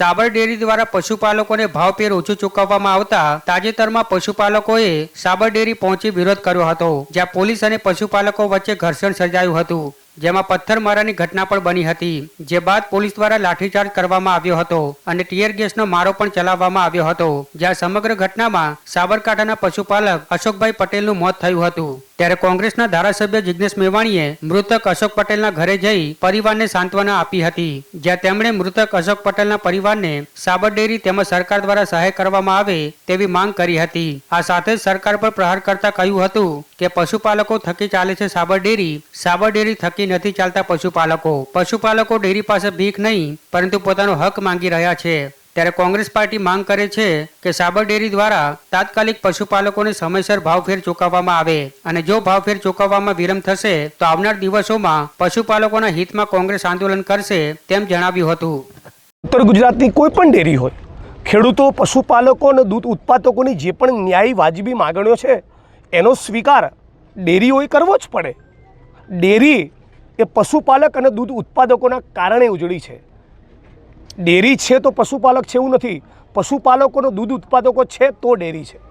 સાબર dairy દ્વારા પશુપાલકોને ભાવફેર ઓછું ચૂકવવામાં આવતા તાજેતરમાં પશુપાલકોએ સાબર ડેરી પહોંચી વિરોધ કર્યો હતો, જ્યાં પોલીસ અને પશુપાલકો વચ્ચે ઘર્ષણ સર્જાયું હતું. જેમાં પથ્થરમારાની ઘટના પણ બની હતી, જે બાદ પોલીસ દ્વારા લાઠીચાર્જ કરવામાં આવ્યો હતો અને ટીયર ગેસનો મારો પણ ચલાવવામાં આવ્યો હતો, જ્યાં સમગ્ર ઘટનામાં સાબરકાંઠાના પશુપાલક અશોકભાઈ પટેલનું મોત થયું હતું. ત્યારે કોંગ્રેસના ધારાસભ્ય જિજ્ઞેશ મેવાણીએ મૃતક અશોક પટેલના ઘરે જઈ પરિવારને સાંત્વના આપી હતી, જ્યાં તેમણે મૃતક અશોક પટેલના પરિવારને સાબર ડેરી તેમજ સરકાર દ્વારા સહાય કરવામાં આવે તેવી માંગ કરી હતી. આ સાથે જ સરકાર પર પ્રહાર કરતા કહ્યું હતું કે પશુપાલકો થકી ચાલે છે સાબર ડેરી સાબર ડેરી થકી નથી ચાલતા પશુપાલકો. પશુપાલકો ડેરી પાસે ભીખ નહીં, પરંતુ પોતાનો હક માંગી રહ્યા છે. ત્યારે કોંગ્રેસ પાર્ટી માંગ કરે છે કે સાબર ડેરી દ્વારા તાત્કાલિક પશુપાલકોને સમયસર ભાવફેર ચૂકવવામાં આવે. અને જો ભાવફેર ચૂકવવામાં વિલંબ થશે, તો આવનાર દિવસોમાં પશુપાલકોના હિતમાં કોંગ્રેસ આંદોલન કરશે તેમ જણાવ્યું હતું. ઉત્તર ગુજરાતની કોઈ પણ ડેરી હોય, ખેડૂતો પશુપાલકો અને દૂધ ઉત્પાદકોની જે પણ ન્યાયી વાજબી માગણીઓ છે, એનો સ્વીકાર ડેરીઓએ કરવો જ પડે. ડેરી એ પશુપાલક અને દૂધ ઉત્પાદકોના કારણે ઉજળી છે. ડેરી છે તો પશુપાલક છે એવું નથી. પશુપાલકોનો દૂધ ઉત્પાદકો છે તો ડેરી છે.